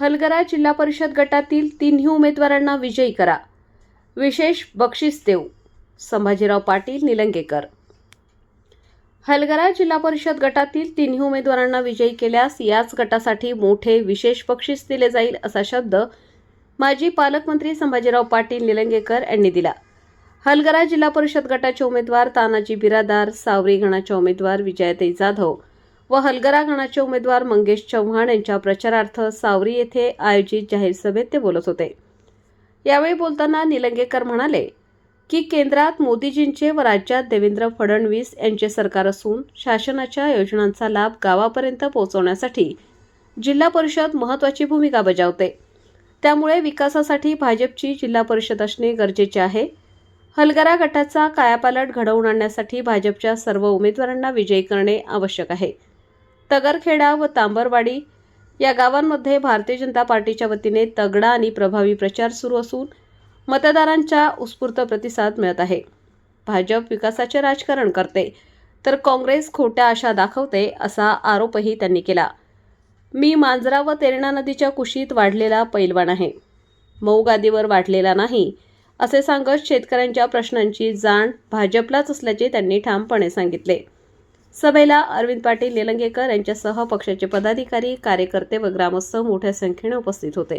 हलगरा जिल्हा परिषद गटातील तिन्ही उमेदवारांना विजयी करा. विशेष बक्षीस देऊ. संभाजीराव पाटील निलंगेकर. हलगरा जिल्हा परिषद गटातील तिन्ही उमेदवारांना विजयी केल्यास याच गटासाठी मोठे विशेष बक्षीस दिले जाईल असा शब्द माजी पालकमंत्री संभाजीराव पाटील निलंगेकर यांनी दिला. हलगरा जिल्हा परिषद गटाचे उमेदवार तानाजी बिरादार सावरी गणाच्या उमेदवार विजयाताई जाधव व हलगरा गणाचे उमेदवार मंगेश चव्हाण यांच्या प्रचारार्थ सावरी येथे आयोजित जाहीर सभेत ते बोलत होते. यावेळी बोलताना निलंगेकर म्हणाले की केंद्रात मोदीजींचे व राज्यात देवेंद्र फडणवीस यांचे सरकार असून शासनाच्या योजनांचा लाभ गावापर्यंत पोहोचवण्यासाठी जिल्हा परिषद महत्त्वाची भूमिका बजावते. त्यामुळे विकासासाठी भाजपची जिल्हा परिषद असणे गरजेचे आहे. हलगरा गटाचा कायापालट घडवून आणण्यासाठी भाजपच्या सर्व उमेदवारांना विजयी करणे आवश्यक आहे. तगरखेडा व तांबरवाडी या गावांमध्ये भारतीय जनता पार्टीच्या वतीने तगडा आणि प्रभावी प्रचार सुरू असून मतदारांचा उत्स्फूर्त प्रतिसाद मिळत आहे. भाजप विकासाचे राजकारण करते तर काँग्रेस खोट्या आशा दाखवते असा आरोपही त्यांनी केला. मी मांजरा व तेरणा नदीच्या कुशीत वाढलेला पैलवान आहे. मऊ गादीवर वाढलेला नाही असे सांगत शेतकऱ्यांच्या प्रश्नांची जाण भाजपलाच असल्याचे त्यांनी ठामपणे सांगितले. सभेला अरविंद पाटील निलंगेकर यांच्यासह पक्षाचे पदाधिकारी कार्यकर्ते व ग्रामस्थ मोठ्या संख्येने उपस्थित होते.